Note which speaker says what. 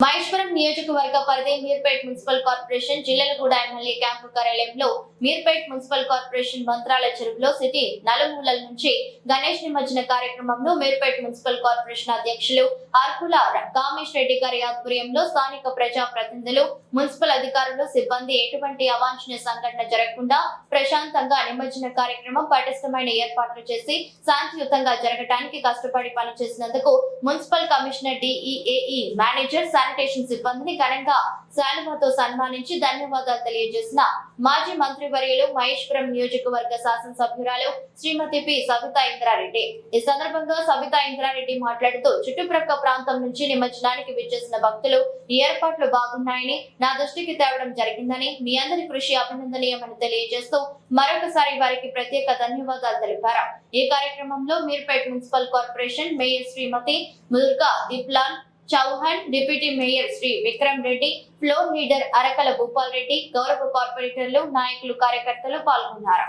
Speaker 1: మహేశ్వరం నియోజకవర్గ పరిధి Meerpet municipal corporation Jillalaguda MLA camp కార్యాలయంలో మీర్పేట్ మున్సిపల్ కార్పొరేషన్ మంత్రాల చెరువులో సిటీ నలుమూలల నుంచి గణేష్ నిమజ్జన కార్యక్రమంలో మీర్పేట్ మున్సిపల్ కార్పొరేషన్ అధ్యక్షులు ఆర్కుల కామేష్ రెడ్డి గారి ఆధ్వర్యంలో స్థానిక ప్రజా ప్రతినిధులు మున్సిపల్ అధికారులు సిబ్బంది ఎటువంటి అవాంఛనీయ సంఘటన జరగకుండా ప్రశాంతంగా నిమజ్జన కార్యక్రమం పటిష్టమైన ఏర్పాట్లు చేసి శాంతియుతంగా జరగటానికి కష్టపడి పనిచేసినందుకు municipal commissioner DEAE manager sanitation సిబ్బందిని ఘనంగా శాలువాతో సన్మానించి ధన్యవాదాలు తెలియజేసిన మాజీ మంత్రి వర్యులు మహేశ్వరం నియోజకవర్గ శాసనసభ్యురాలు శ్రీమతి పి. సవితా ఇంద్రారెడ్డి. ఈ సందర్భంగా సవితా ఇంద్రారెడ్డి మాట్లాడుతూ చుట్టుప్రక్క ప్రాంతం నుంచి నిమజ్జనానికి విచ్చేసిన భక్తులు ఈ ఏర్పాట్లు బాగున్నాయని నా దృష్టికి తేవడం జరిగిందని మీ అందరి కృషి అభినందనీయమని తెలియజేస్తూ మరొకసారి వారికి ప్రత్యేక ధన్యవాదాలు తెలిపారు. ఈ కార్యక్రమంలో Meerpet municipal corporation mayor Srimathi Mudurga Deeplal Chauhan deputy mayor Shri Vikram Reddy floor leader Arakala Bhupal Reddy గౌరవ కార్పొరేటర్లు నాయకులు కార్యకర్తలు పాల్గొన్నారు.